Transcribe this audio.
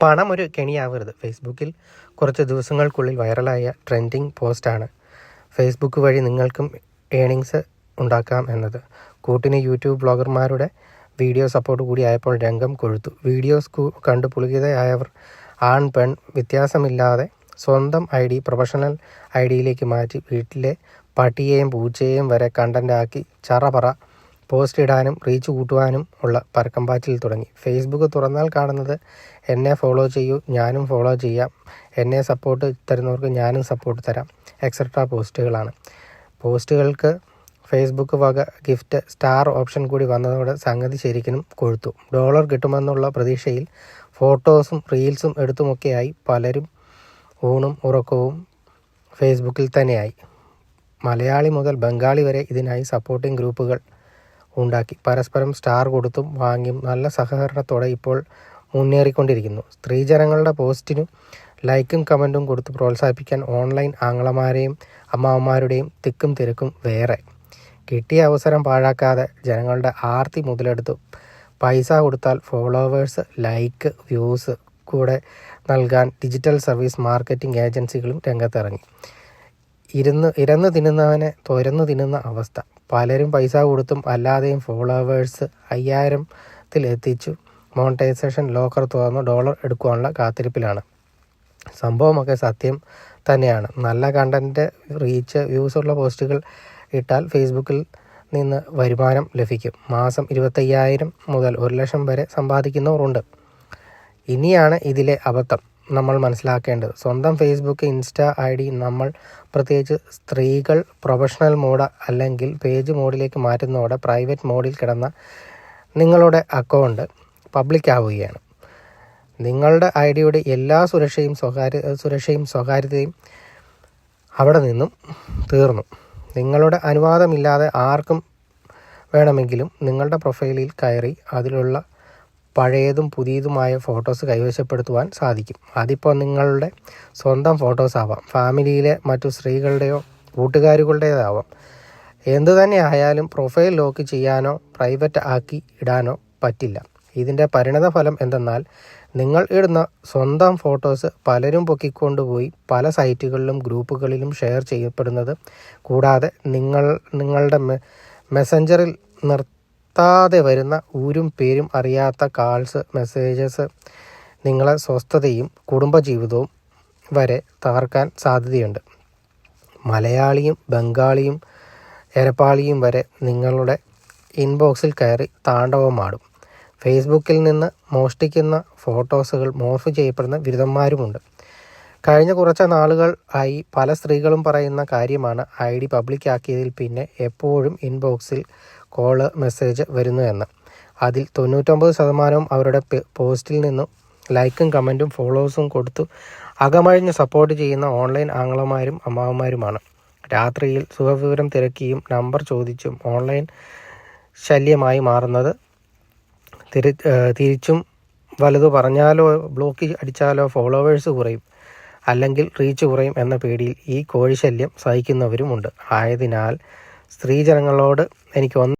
പണം ഒരു കെണിയാവരുത്. ഫേസ്ബുക്കിൽ കുറച്ച് ദിവസങ്ങൾക്കുള്ളിൽ വൈറലായ ട്രെൻഡിങ് പോസ്റ്റാണ് ഫേസ്ബുക്ക് വഴി നിങ്ങൾക്കും ഏണിങ്സ് ഉണ്ടാക്കാം എന്നത്. കൂട്ടിന് യൂട്യൂബ് ബ്ലോഗർമാരുടെ വീഡിയോ സപ്പോർട്ട് കൂടി ആയപ്പോൾ രംഗം കൊഴുത്തു. വീഡിയോസ് കണ്ടു പുളികിതയായവർ ആൺ പെൺ വ്യത്യാസമില്ലാതെ സ്വന്തം ഐ ഡി പ്രൊഫഷണൽ ഐ ഡിയിലേക്ക് മാറ്റി വീട്ടിലെ പട്ടിയെയും പൂച്ചയെയും വരെ കണ്ടന്റാക്കി ചറപറ പോസ്റ്റ് ഇടാനും റീച്ച് കൂട്ടുവാനും ഉള്ള പറക്കമ്പാറ്റിൽ തുടങ്ങി. ഫേസ്ബുക്ക് തുറന്നാൽ കാണുന്നത് എന്നെ ഫോളോ ചെയ്യൂ ഞാനും ഫോളോ ചെയ്യാം. എന്നെ സപ്പോർട്ട് തരുന്നവർക്ക് ഞാനും സപ്പോർട്ട് തരാം. എക്സെട്ര പോസ്റ്റുകളാണ്. പോസ്റ്റുകൾക്ക് ഫേസ്ബുക്ക് വക ഗിഫ്റ്റ് സ്റ്റാർ ഓപ്ഷൻ കൂടി വന്നതോടെ സംഗതി ശരിക്കും കൊഴുത്തു. ഡോളർ കിട്ടുമെന്നുള്ള പ്രതീക്ഷയിൽ ഫോട്ടോസും റീൽസും എടുത്തുമൊക്കെയായി പലരും ഊണും ഉറക്കവും ഫേസ്ബുക്കിൽ തന്നെയായി. മലയാളി മുതൽ ബംഗാളി വരെ ഇതിനായി സപ്പോർട്ടിംഗ് ഗ്രൂപ്പുകൾ ഉണ്ടാക്കി. പരസ്പരം സ്റ്റാർ കൊടുത്തും വാങ്ങിയും നല്ല സഹകരണത്തോടെ ഇപ്പോൾ മുന്നേറിക്കൊണ്ടിരിക്കുന്നു. സ്ത്രീജനങ്ങളുടെ പോസ്റ്റിനും ലൈക്കും കമന്റും കൊടുത്ത് പ്രോത്സാഹിപ്പിക്കാൻ ഓൺലൈൻ ആങ്ങളമാരെയും അമ്മാവന്മാരുടെയും തിക്കും തിരക്കും വേറെ. കിട്ടിയ അവസരം പാഴാക്കാതെ ജനങ്ങളുടെ ആർത്തി മുതലെടുത്തു. പൈസ കൊടുത്താൽ ഫോളോവേഴ്സ് ലൈക്ക് വ്യൂസ് കൂടെ നൽകാൻ ഡിജിറ്റൽ സർവീസ് മാർക്കറ്റിംഗ് ഏജൻസികളും രംഗത്തിറങ്ങി. ഇരുന്ന് ഇരന്ന് തിന്നുന്നവനെ തുരന്ന് തിന്നുന്ന അവസ്ഥ. പലരും പൈസ കൊടുത്തും അല്ലാതെയും ഫോളോവേഴ്സ് അയ്യായിരത്തിൽ എത്തിച്ചു. മോണിറ്റൈസേഷൻ ലോക്കർ തുറന്ന് ഡോളർ എടുക്കുവാനുള്ള കാത്തിരിപ്പിലാണ്. സംഭവമൊക്കെ സത്യം തന്നെയാണ്. നല്ല കണ്ടന്റ് റീച്ച് വ്യൂസ് ഉള്ള പോസ്റ്റുകൾ ഇട്ടാൽ ഫേസ്ബുക്കിൽ നിന്ന് വരുമാനം ലഭിക്കും. മാസം ഇരുപത്തയ്യായിരം മുതൽ ഒരു ലക്ഷം വരെ സമ്പാദിക്കുന്നവരുണ്ട് ഇനിയാണ് ഇതിലെ അബദ്ധം. നമ്മൾ മനസ്സിലാക്കേണ്ടത്. സ്വന്തം ഫേസ്ബുക്ക് ഇൻസ്റ്റ ഐ ഡി നമ്മൾ പ്രത്യേകിച്ച് സ്ത്രീകൾ പ്രൊഫഷണൽ മോഡ് അല്ലെങ്കിൽ പേജ് മോഡിലേക്ക് മാറ്റുന്നതോടെ പ്രൈവറ്റ് മോഡിൽ കിടന്ന നിങ്ങളുടെ അക്കൗണ്ട് പബ്ലിക് ആവുകയാണ്. നിങ്ങളുടെ ഐ ഡിയുടെ എല്ലാ സുരക്ഷയും സ്വകാര്യ സുരക്ഷയും സ്വകാര്യതയും അവിടെ നിന്നും തീർന്നു. നിങ്ങളുടെ അനുവാദമില്ലാതെ ആർക്കും വേണമെങ്കിലും നിങ്ങളുടെ പ്രൊഫൈലിൽ കയറി അതിലുള്ള പഴയതും പുതിയതുമായ ഫോട്ടോസ് കൈവശപ്പെടുത്തുവാൻ സാധിക്കും. അതിപ്പോൾ നിങ്ങളുടെ സ്വന്തം ഫോട്ടോസ് ആവാം. ഫാമിലിയിലെ മറ്റു സ്ത്രീകളുടെയോ കൂട്ടുകാരികളുടേതാവാം. എന്തു തന്നെ ആയാലും പ്രൊഫൈൽ ലോക്ക് ചെയ്യാനോ പ്രൈവറ്റ് ആക്കി ഇടാനോ പറ്റില്ല. ഇതിന്റെ പരിണതഫലം എന്തെന്നാൽ നിങ്ങൾ ഇടുന്ന സ്വന്തം ഫോട്ടോസ് പലരും പൊക്കിക്കൊണ്ടുപോയി പല സൈറ്റുകളിലും ഗ്രൂപ്പുകളിലും ഷെയർ ചെയ്യപ്പെടുന്നത്. കൂടാതെ നിങ്ങൾ നിങ്ങളുടെ മെസ്സഞ്ചറിൽ മെസ്സഞ്ചറിൽ നിർത്താതെ വരുന്ന ഊരും പേരും അറിയാത്ത കാൾസ് മെസ്സേജസ് നിങ്ങളെ സ്വസ്ഥതയും കുടുംബജീവിതവും വരെ തകർക്കാൻ സാധ്യതയുണ്ട്. മലയാളിയും ബംഗാളിയും എരപ്പാളിയും വരെ നിങ്ങളുടെ ഇൻബോക്സിൽ കയറി താണ്ഡവമാടും ഫേസ്ബുക്കിൽ നിന്ന് മോഷ്ടിക്കുന്ന ഫോട്ടോസുകൾ മോർഫ് ചെയ്യപ്പെടുന്ന ബിരുദന്മാരുമുണ്ട് കഴിഞ്ഞ കുറച്ച് നാളുകൾ ആയി പല സ്ത്രീകളും പറയുന്ന കാര്യമാണ് ഐ ഡി പബ്ലിക്കാക്കിയതിൽ പിന്നെ എപ്പോഴും ഇൻബോക്സിൽ കോൾ മെസ്സേജ് വരുന്നു എന്ന്. അതിൽ തൊണ്ണൂറ്റൊമ്പത് ശതമാനവും അവരുടെ പോസ്റ്റിൽ നിന്നും ലൈക്കും കമന്റും ഫോളോവേഴ്സും കൊടുത്തു. അകമഴിഞ്ഞ് സപ്പോർട്ട് ചെയ്യുന്ന ഓൺലൈൻ ആങ്ങളമാരും അമ്മാവന്മാരുമാണ്. രാത്രിയിൽ സുഖവിവരം തിരക്കിയും നമ്പർ ചോദിച്ചും ഓൺലൈൻ ശല്യമായി മാറുന്നത് തിരി തിരിച്ചും വലുത് പറഞ്ഞാലോ ബ്ലോക്ക് അടിച്ചാലോ ഫോളോവേഴ്സ് കുറയും. അല്ലെങ്കിൽ റീച്ച് കുറയും എന്ന പേടിയിൽ ഈ കോഴിശല്യം സഹിക്കുന്നവരുമുണ്ട്. ആയതിനാൽ സ്ത്രീജനങ്ങളോട് എനിക്ക് ഒന്ന്